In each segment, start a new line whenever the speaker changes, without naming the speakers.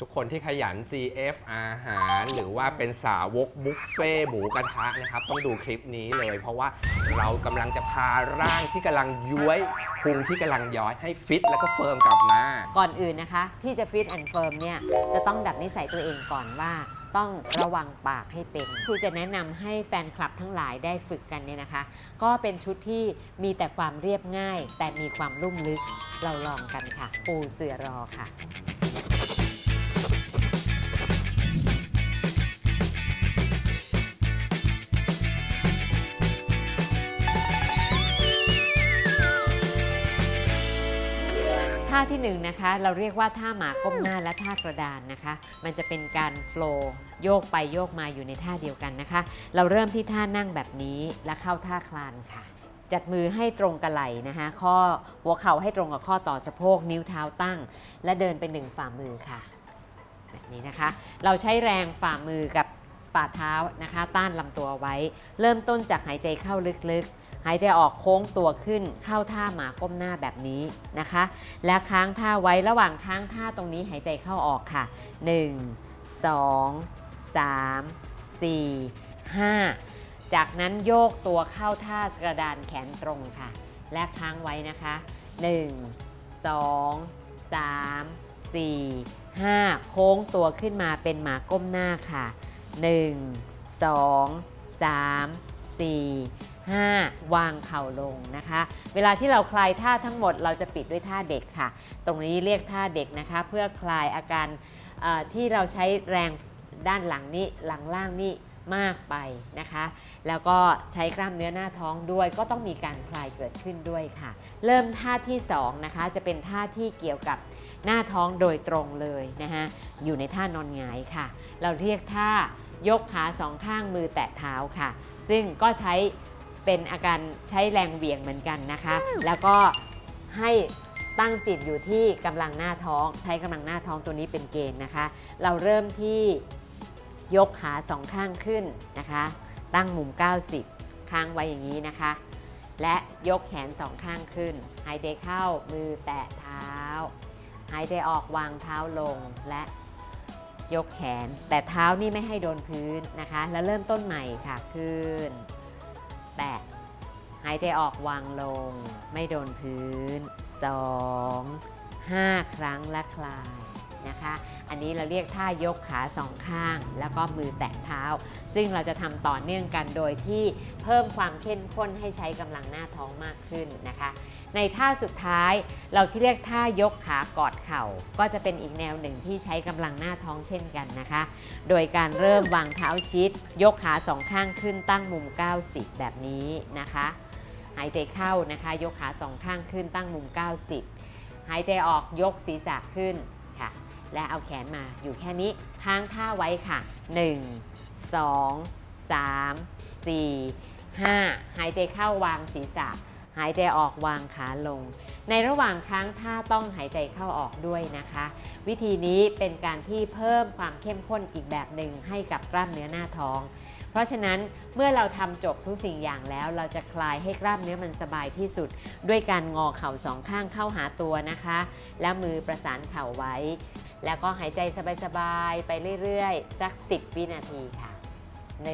ทุกคนที่ขยัน CF อาหาร หรือว่าเป็นสาวกบุฟเฟ่หมูกระทะนะครับ ต้องดูคลิปนี้เลย เพราะว่าเรากำลังจะพาร่างที่กำลังย้วยพุงที่กำลังย้อยให้ฟิตแล้วก็เฟิร์มกลับมา
ก่อนอื่นนะคะ ที่จะฟิตแอนด์เฟิร์มเนี่ยจะต้องดัดนิสัยตัวเองก่อนว่า ต้องระวังปากให้เป็นครูจะแนะนำให้แฟนคลับทั้งหลายได้ฝึกกันเนี่ยนะคะ ก็เป็นชุดที่มีแต่ความเรียบง่าย แต่มีความลุ่มลึกเราลองกันค่ะ ปูเสือรอค่ะ ท่าที่หนึ่งนะคะ เราเรียกว่าท่าหมาก้มหน้าและท่ากระดานนะคะ มันจะเป็นการโฟล์โยกไปโยกมาอยู่ในท่าเดียวกันนะคะ เราเริ่มที่ท่านั่งแบบนี้และเข้าท่าคลานค่ะ จัดมือให้ตรงกับไหล่นะคะ ข้อหัวเข่าให้ตรงกับข้อต่อสะโพก นิ้วเท้าตั้ง และเดินไปหนึ่งฝ่ามือค่ะ แบบนี้นะคะ เราใช้แรงฝ่ามือกับ ฝ่าเท้านะคะ ต้านลำตัวไว้ เริ่มต้นจากหายใจเข้าลึกๆ หายใจออกโค้งตัวขึ้น เข้าท่าหมาก้มหน้าแบบนี้นะคะ และค้างท่าไว้ระหว่างค้างท่าตรงนี้หายใจเข้าออกค่ะ 1 2 3 4 5 จากนั้นโยกตัวเข้าท่ากระดานแขนตรงค่ะ และค้างไว้นะคะ 1 2 3 4 5 โค้งตัวขึ้นมาเป็นหมาก้มหน้าค่ะ 1 2 3 4 5 วางเข่าลงนะคะ เวลาที่เราคลายท่าทั้งหมดเราจะปิดด้วยท่าเด็กค่ะ ตรงนี้เรียกท่าเด็กนะคะ เพื่อคลายอาการที่เราใช้แรงด้านหลังนี้หลังล่างนี่มากไปนะคะ แล้วก็ใช้กล้ามเนื้อหน้าท้องด้วย ก็ต้องมีการคลายเกิดขึ้นด้วยค่ะ เริ่มท่าที่สองนะคะจะเป็นท่าที่เกี่ยวกับ หน้าท้องโดยตรงเลยนะคะอยู่ในท่านอนหงายค่ะ เราเรียกท่ายกขาสองข้างมือแตะเท้าค่ะ ซึ่งก็ใช้เป็นอาการใช้แรงเหวี่ยงเหมือนกันนะคะ แล้วก็ให้ตั้งจิตอยู่ที่กำลังหน้าท้อง ใช้กำลังหน้าท้องตัวนี้เป็นเกณฑ์นะคะ เราเริ่มที่ยกขาสองข้างขึ้นนะคะ ตั้งมุม 90 ค้างไว้อย่างนี้นะคะ และยกแขนสองข้างขึ้น หายใจเข้ามือแตะเท้า หายใจออกวางเท้าลงและยกแขน แต่เท้านี่ไม่ให้โดนพื้นนะคะ แล้วเริ่มต้นใหม่ค่ะขึ้น แตะหายใจออกวางลง ไม่โดนพื้น 2 5 ครั้งและคลาย นะคะ อันนี้เราเรียกท่ายกขาสองข้าง แล้วก็มือแตะเท้า ซึ่งเราจะทำต่อเนื่องกันโดยที่เพิ่มความเข้มข้นให้ใช้กำลังหน้าท้องมากขึ้นนะคะ ในท่าสุดท้ายเราที่เรียกท่ายกขากอดเข่า ก็จะเป็นอีกแนวหนึ่งที่ใช้กำลังหน้าท้องเช่นกันนะคะ โดยการเริ่มวางเท้าชิด ยกขาสองข้างขึ้นตั้งมุม 90 แบบนี้นะคะหายใจเข้านะคะ ยกขาสองข้างขึ้นตั้งมุม 90 หายใจออกยกศีรษะขึ้นค่ะ และเอาแขนมาอยู่แค่นี้ค้างท่าไว้ค่ะ 1 2 3 4 5 หายใจเข้าวางศีรษะ หายใจออกวางขาลง ในระหว่างค้างท่าต้องหายใจเข้าออกด้วยนะคะ วิธีนี้เป็นการที่เพิ่มความเข้มข้นอีกแบบหนึ่งให้กับกล้ามเนื้อหน้าท้อง เพราะฉะนั้นเมื่อเราทำจบทุกสิ่งอย่างแล้ว เราจะคลายให้กล้ามเนื้อมันสบายที่สุด ด้วยการงอเข่าสองข้างเข้าหาตัวนะคะ แล้วมือประสานเข่าไว้ แล้วก็หายใจสบาย ๆ ไปเรื่อย ๆ สัก 10 วินาทีค่ะ 1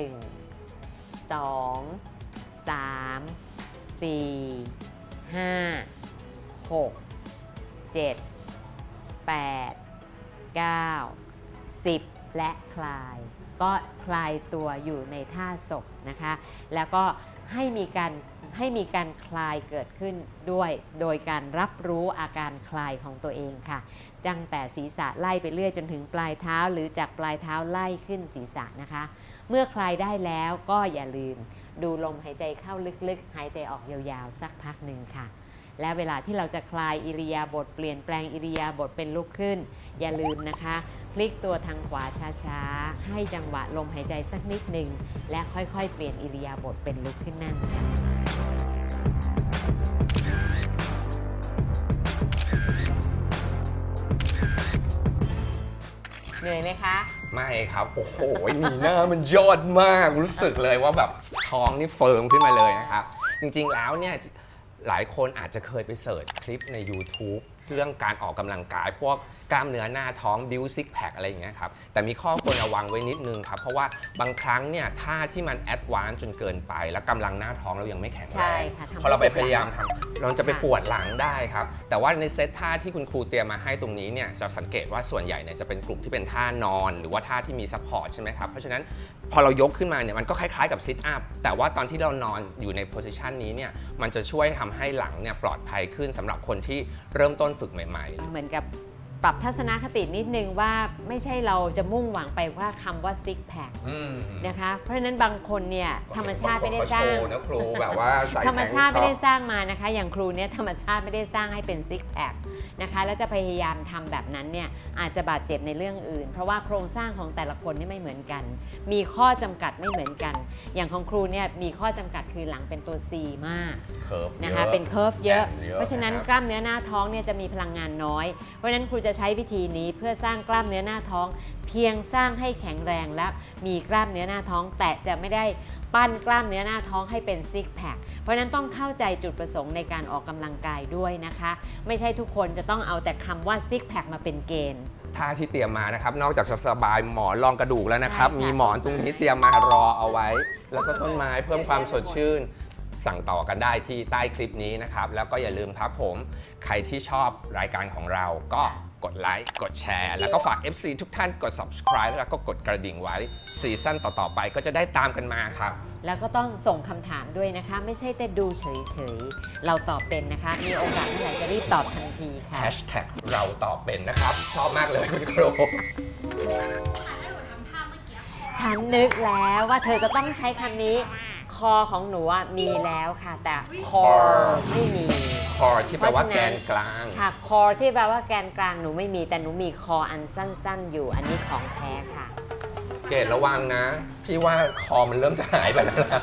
2 3 4 5 6 7 8 9 10 และคลาย ก็คลายตัวอยู่ในท่าศพนะคะ แล้วก็ ให้มีการให้มีการคลายเกิดขึ้นด้วย โดยการรับรู้อาการคลายของตัวเองค่ะตั้งแต่ศีรษะไล่ไปเรื่อยจนถึงปลายเท้า หรือจากปลายเท้าไล่ขึ้นศีรษะนะคะ เมื่อคลายได้แล้วก็อย่าลืม ดูลมหายใจเข้าลึกๆ หายใจออกยาวๆ สักพักหนึ่งค่ะ และเวลาที่เราจะคลายอิริยาบถเปลี่ยนแปลงอิริยาบถเป็นลุกขึ้น อย่าลืมนะคะ พลิกตัวทางขวาช้าๆ ให้จังหวะลมหายใจสักนิดหนึ่ง และค่อยๆ เปลี่ยนอิริยาบถเป็นลุกขึ้นนั่งเหนื่อยไหมคะ
ไม่ครับ โอ้โหนีหน้ามันยอดมากรู้สึกเลยว่าแบบท้องนี่เฟิร์มขึ้นมาเลยนะครับ จริงๆแล้วเนี่ย หลายคนอาจจะเคยไปเสิร์ชคลิปใน YouTube เรื่องการออกกำลังกาย พวกกล้ามเนื้อหน้าท้องบิวซิกแพคอะไรอย่างเงี้ยครับแต่มีข้อควรระวังไว้นิดนึงครับ เพราะว่าบางครั้งเนี่ยท่าที่มันแอดวานซ์จนเกินไป แล้วกำลังหน้าท้องเรายังไม่แข็งแร
ใช่
ง
ค่ะทำให้
พอเราไป
เจ็บหลัง
พยายามทำเราจะไป
ค่ะ
ปวดหลังได้ครับ แต่ว่าในเซตท่าที่คุณครูเตรียมมาให้ตรงนี้เนี่ยจะสังเกตว่าส่วนใหญ่เนี่ยจะเป็นกลุ่มที่เป็นท่านอน หรือว่าท่าที่มีซัพพอร์ตใช่ไหมครับเพราะฉะนั้นพอเรายกขึ้นมาเนี่ยมันก็คล้ายๆกับซิทอัพแต่ว่าตอนที่เรานอนอยู่ในโพสิชันนี้เนี่ยมันจะช่วยทำให้หลังเนี่ยปลอดภัยขึ้นสำหรับคนที่เริ่มต้นฝึกใหม่ ๆ
เหมือนกับ ปรับทัศนคตินิดนึงว่าไม่ใช่เราจะมุ่งหวังไปว่าคำว่าซิกแพค
อืม
นะคะ เพราะฉะนั้นบางคนเนี่ยธรรมชาติไม่ได้สร้าง
บคนเขโชว์นะครูแบบว่าใส่
ธรรมชาติ
แขน
ไม่ได้
ครอบ
สร้างมานะคะ อย่างครูเนี่ยธรรมชาติไม่ได้สร้างให้เป็นซิกแพคนะคะแล้วจะพยายามทำแบบนั้นเนี่ยอาจจะบาดเจ็บในเรื่องอื่น เพราะว่าโครงสร้างของแต่ละคนนี่ไม่เหมือนกัน มีข้อจำกัดไม่เหมือนกัน อย่างของครูเนี่ยมีข้อจำกัดคือหลังเป็นตัว C มาก
เคิร์ฟ
นะคะเป็นเค r ร์ฟเยอะ
แอนเยอะ
เพราะฉะนั้น
นะครับ
กล้ามเนื้อหน้าท้องเนี่ยจะมีพลังงานน้อย เพราะฉะนั้นครูจะใช้วิธีนี้เพื่อสร้างกล้ามเนื้อหน้าท้อง เพียงสร้างให้แข็งแรงและมีกล้ามเนื้อหน้าท้อง แต่จะไม่ได้ปั้นกล้ามเนื้อหน้าท้องให้เป็นซิกแพคเพราะฉะนั้นต้องเข้าใจจุดประสงค์ในการออกกำลังกายด้วยนะคะ ไม่ใช่ทุกคนจะต้องเอาแต่คำว่าซิกแพคมาเป็นเกณฑ์
ท่าที่เตรียมมานะครับ นอกจากจะสบายหมอนรองกระดูกแล้วนะครับ
ใช่ค่ะ
มีหมอนตรงนี้เตรียมมารอเอาไว้ แล้วก็ต้นไม้เพิ่มความสดชื่น สั่งต่อกันได้ที่ใต้คลิปนี้นะครับ แล้วก็อย่าลืมครับผม ใครที่ชอบรายการของเราก็ กดไลค์กดแชร์ แล้วก็ฝาก FC ทุกท่านกด subscribe แล้วก็กดกระดิ่งไว้ซีซั่นต่อ ๆ ไปก็จะได้ตามกันมาครับ
แล้วก็ต้องส่งคำถามด้วยนะคะ ไม่ใช่แต่ดูเฉย ๆ เราตอบเป็นนะคะ มีโอกาสเมื่อไหร่จะรีบตอบทันทีค่ะ
Hashtag เราตอบเป็นนะครับ ชอบมากเลยคุณครู
ฉันนึกแล้วว่าเธอจะต้องใช้คำนี้ คอของหนูอะมีแล้วค่ะ แต่คอไม่มี
คอที่แปลว่าแกนกลาง
ค่ะคอที่แปลว่าแกนกลางหนูไม่มีแต่หนูมีคออันสั้น ๆ อยู่อันนี้ของแท้ค่ะ
เกดระวังนะ พี่ว่าคอมันเริ่มจะหายไปแล้วนะ